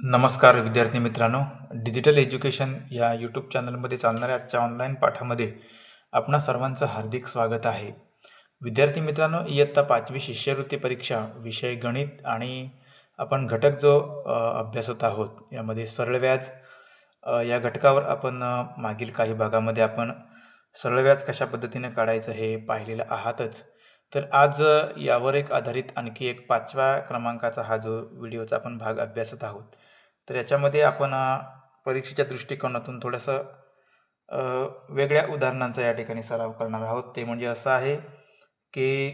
नमस्कार विद्यार्थी मित्रांनो. डिजिटल एज्युकेशन या यूट्यूब चॅनलमध्ये चालणाऱ्या आजच्या ऑनलाईन पाठामध्ये आपणा सर्वांचं हार्दिक स्वागत आहे. विद्यार्थी मित्रांनो इयत्ता पाचवी शिष्यवृत्ती परीक्षा विषय गणित आणि आपण घटक जो अभ्यासत आहोत यामध्ये सरळ व्याज या घटकावर आपण मागील काही भागामध्ये आपण सरळ व्याज कशा पद्धतीने काढायचं हे पाहिलेलं आहातच. तर आज यावर एक आधारित आणखी एक पाचव्या क्रमांकाचा हा जो व्हिडिओचा आपण भाग अभ्यासत आहोत. तर याच्यामध्ये आपण परीक्षेच्या दृष्टिकोनातून थोडंसं वेगळ्या उदाहरणांचा या ठिकाणी सराव करणार आहोत. ते म्हणजे असं आहे की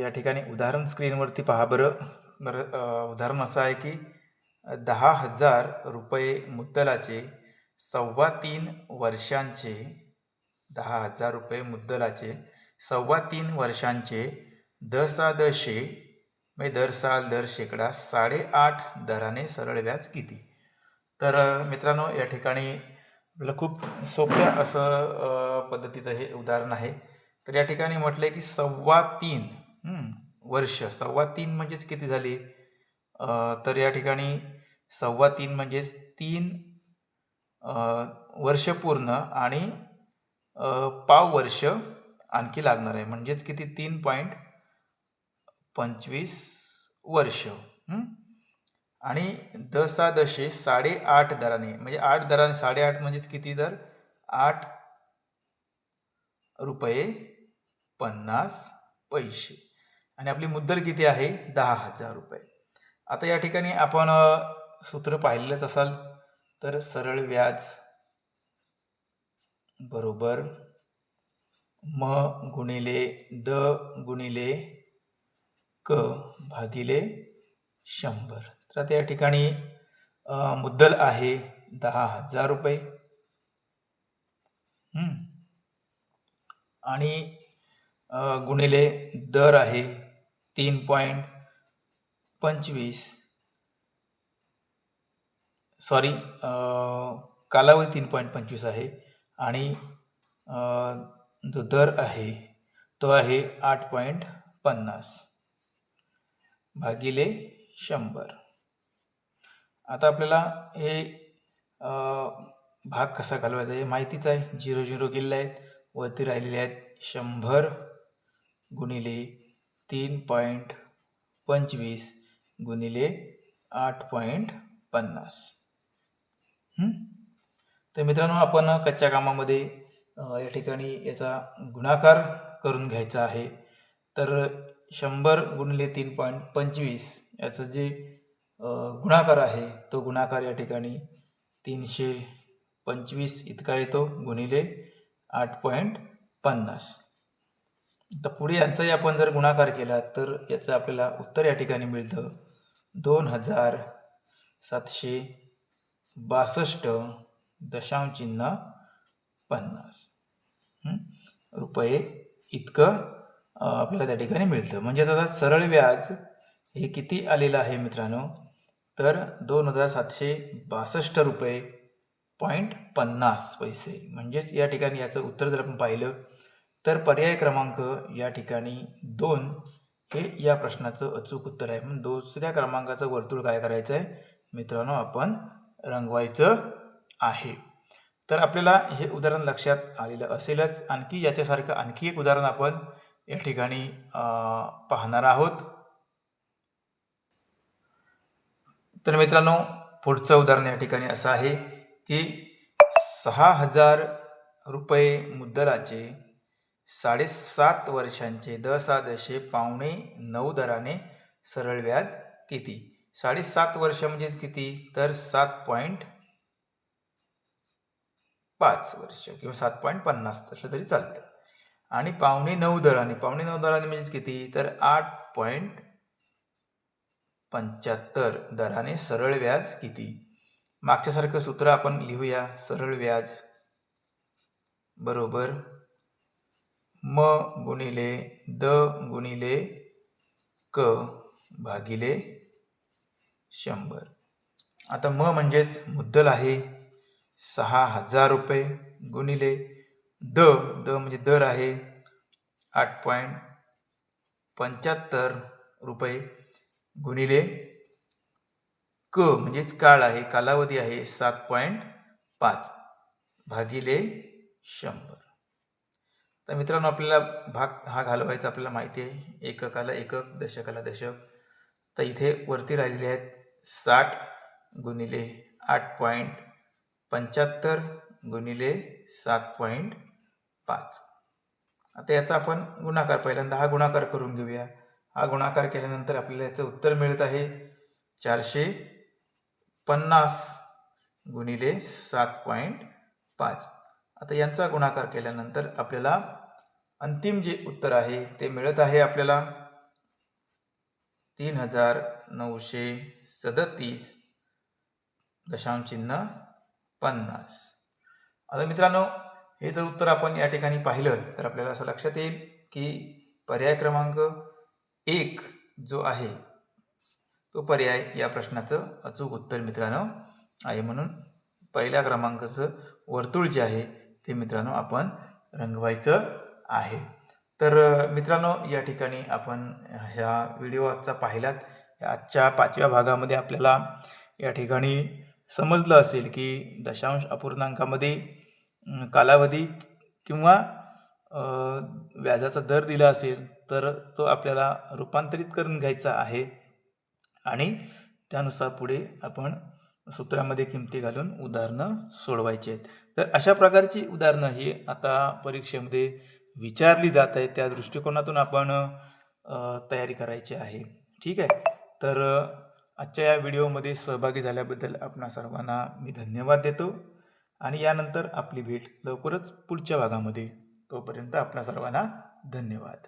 या ठिकाणी उदाहरण स्क्रीनवरती पहा बरं. बरं उदाहरण असं आहे की दहा हजार रुपये मुद्दलाचे सव्वा तीन वर्षांचे दहा हजार रुपये मुद्दलाचे सव्वा तीन वर्षांचे दसादशे म्हणजे दर साल दर शेकडा साडेआठ दराने सरळ व्याज किती? तर मित्रांनो या ठिकाणी आपलं खूप सोप्या असं पद्धतीचं हे उदाहरण आहे. तर या ठिकाणी म्हटलं आहे की सव्वा तीन वर्ष. सव्वा तीन म्हणजेच किती झाली? तर या ठिकाणी सव्वा तीन म्हणजेच तीन वर्ष पूर्ण आणि पाव वर्ष आणखी लागणार आहे. म्हणजेच किती? तीन पॉईंट पंचवीस वर्ष आणि दसादशे साडेआठ दराने म्हणजे आठ दराने साडेआठ म्हणजेच किती दर? आठ रुपये पन्नास पैसे. आणि आपली मुद्दल किती आहे? दहा हजार रुपये. आता या ठिकाणी आपण सूत्र पाहिलेलंच असाल तर सरळ व्याज बरोबर म गुणिले द गुणिले क भागिले शंभर. तर आता या ठिकाणी मुद्दल आहे दहा हजार रुपये. आणि गुणिले दर आहे तीन पॉईंट पंचवीस. सॉरी कालावधी तीन पॉईंट पंचवीस आहे आणि जो दर आहे तो आहे आठ पॉईंट पन्नास. भागिले शंभर. आता आपल्याला हे भाग कसा घालवायचा हे माहितीच आहे. झिरो झिरो गेलेले आहेत. वरती राहिलेले आहेत शंभर गुणिले तीन पॉईंट पंचवीस गुणिले आठ पॉईंट पन्नास. तर मित्रांनो आपण कच्च्या कामामध्ये या ठिकाणी याचा गुणाकार करून घ्यायचा आहे. तर शंभर गुणिले तीन पॉईंट पंचवीस याचं जे गुणाकार आहे तो गुणाकार या ठिकाणी तीनशे पंचवीस इतका येतो गुणिले आठ पॉईंट पन्नास. तर पुढे यांचाही आपण जर गुणाकार केला तर याचं आपल्याला उत्तर या ठिकाणी मिळतं. दोन हजार सातशे बासष्ट दशांश चिन्ह पन्नास. रुपये इतकं आपल्याला त्या ठिकाणी मिळतं. म्हणजे आता सरळ व्याज हे किती आलेलं आहे मित्रांनो? तर दोन हजार सातशे बासष्ट रुपये पॉईंट पन्नास पैसे. म्हणजेच या ठिकाणी याचं उत्तर जर आपण पाहिलं तर पर्याय क्रमांक या ठिकाणी दोन हे या प्रश्नाचं अचूक उत्तर आहे. म्हणून दुसऱ्या क्रमांकाचं वर्तुळ काय करायचं आहे मित्रांनो आपण रंगवायचं आहे. तर आपल्याला हे उदाहरण लक्षात आलेलं असेलच. आणखी याच्यासारखं आणखी एक उदाहरण आपण या ठिकाणी पाहणार आहोत. तर मित्रांनो पुढचं उदाहरण या ठिकाणी असं आहे की सहा हजार रुपये मुद्दलाचे साडेसात वर्षांचे दसादशे पावणे नऊ दराने सरळ व्याज किती? साडेसात वर्ष म्हणजेच किती? तर सात पॉईंट पाच वर्ष किंवा सात पॉईंट पन्नास तसं तरी चालतं. आणि पावणे नऊ दराने पावणे नऊ दराने म्हणजेच किती? तर आठ पॉईंट पंच्याहत्तर दराने सरळ व्याज किती? मागच्यासारखं सूत्र आपण लिहूया सरळ व्याज. बरोबर? म गुणिले द गुणिले क भागिले शंभर. आता म म्हणजेच मुद्दल आहे सहा हजार रुपये गुणिले द द म्हणजे दर आहे. आठ पॉईंट पंच्याहत्तर रुपये गुणिले क म्हणजेच काळ आहे कालावधी आहे सात पॉईंट पाच भागिले शंभर. तर मित्रांनो आपल्याला भाग हा घालवायचा आपल्याला माहिती आहे. एककाला एकक दशकाला दशक. तर इथे वरती राहिलेले आहेत साठ गुणिले आठ पॉईंट पंच्याहत्तर गुणिले सात पॉईंट पाच. आता याचा आपण गुणाकार पहिल्यांदा हा गुणाकार करून घेऊया. हा गुणाकार केल्यानंतर आपल्याला याचं उत्तर मिळत आहे चारशे पन्नास गुणिले सात पॉईंट पाच. आता यांचा गुणाकार केल्यानंतर आपल्याला अंतिम जे उत्तर आहे ते मिळत आहे आपल्याला तीन हजार नऊशे सदतीस दशांश चिन्ह पन्नास. आता मित्रांनो हे जर उत्तर आपण या ठिकाणी पाहिलं तर आपल्याला असं लक्षात येईल की पर्याय क्रमांक एक जो आहे तो पर्याय या प्रश्नाचं अचूक उत्तर मित्रांनो आहे म्हणून पहिल्या क्रमांकाचं वर्तुळ जे आहे ते मित्रांनो आपण रंगवायचं आहे. तर मित्रांनो या ठिकाणी आपण ह्या व्हिडिओ आजचा पाहिलात. या आजच्या पाचव्या भागामध्ये आपल्याला या ठिकाणी समजलं असेल की दशांश अपूर्णांकामध्ये कालावधी किंवा व्याजाचा दर दिला असेल तर तो आपल्याला रूपांतरित करून घ्यायचा आहे. आणि त्यानुसार पुढे आपण सूत्रामध्ये किमती घालून उदाहरणं सोडवायची आहेत. तर अशा प्रकारची उदाहरणं ही आता परीक्षेमध्ये विचारली जात आहेत. त्या दृष्टिकोनातून आपण तयारी करायची आहे. ठीक आहे? तर आजच्या या व्हिडिओमध्ये सहभागी झाल्याबद्दल आपणा सर्वांना मी धन्यवाद देतो. आणि यानंतर आपली भेट लवकरच पुढच्या भागामध्ये. तोपर्यंत आपणा सर्वांना धन्यवाद.